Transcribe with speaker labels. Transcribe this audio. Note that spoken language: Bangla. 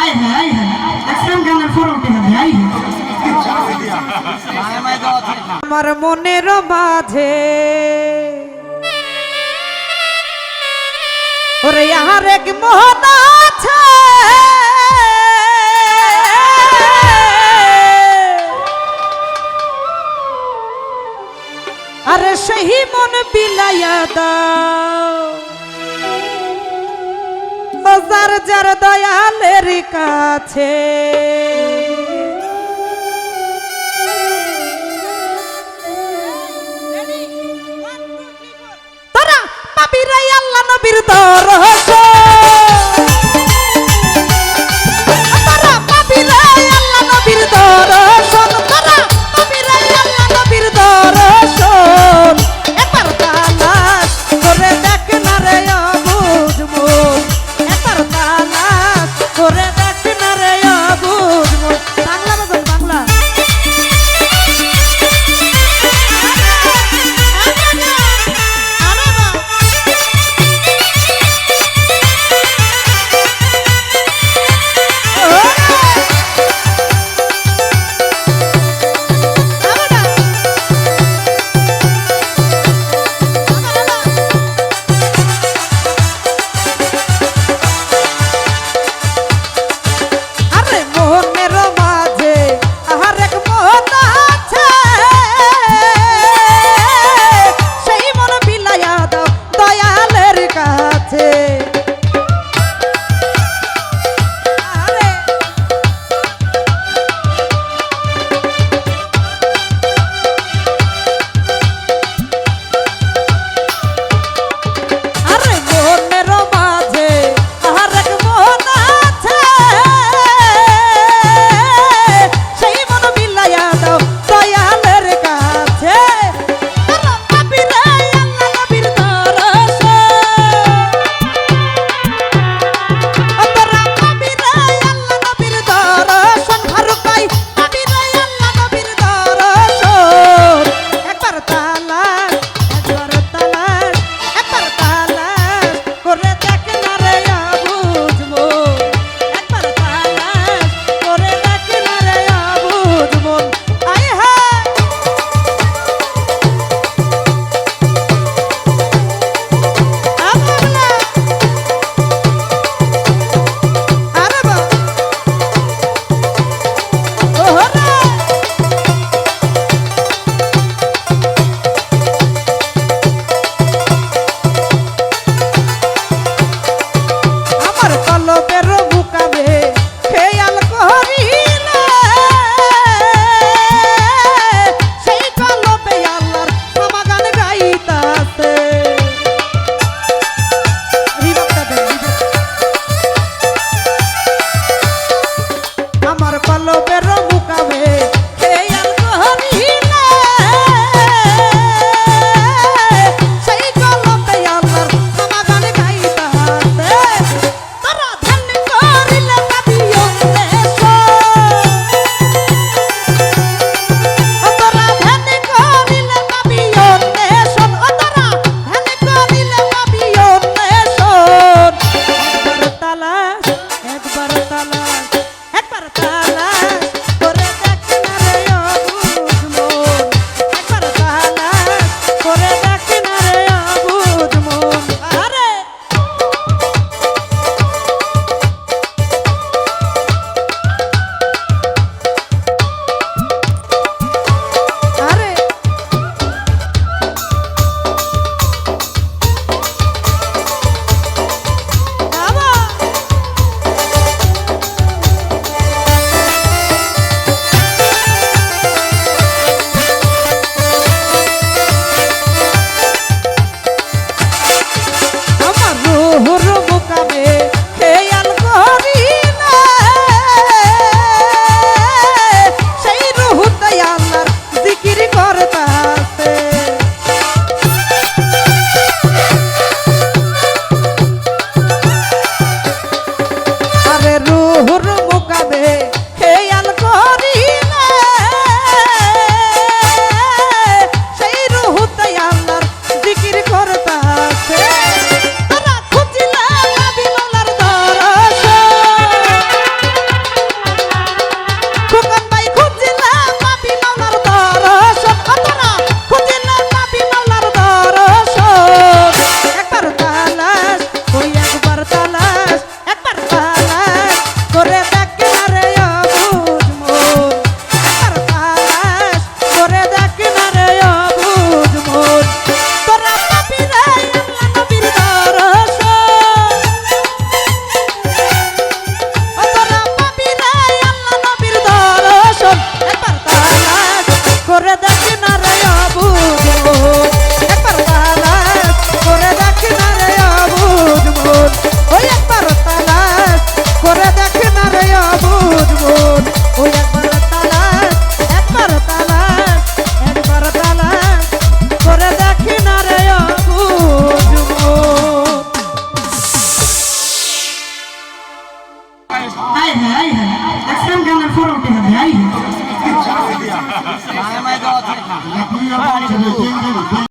Speaker 1: আয় আয় হ্যাঁ আসলাম গানের যাবে আয় হ্যাঁ
Speaker 2: আমার মনের মাঝে। ওরে আর এক মোহন আছে। আরে, সেই মন বিলাইয়া দাও। ও যার দয়ালের কাছে। তারা পাপিরাই আল্লাহ নবীর দরস
Speaker 3: correr. ধরবো কাবে।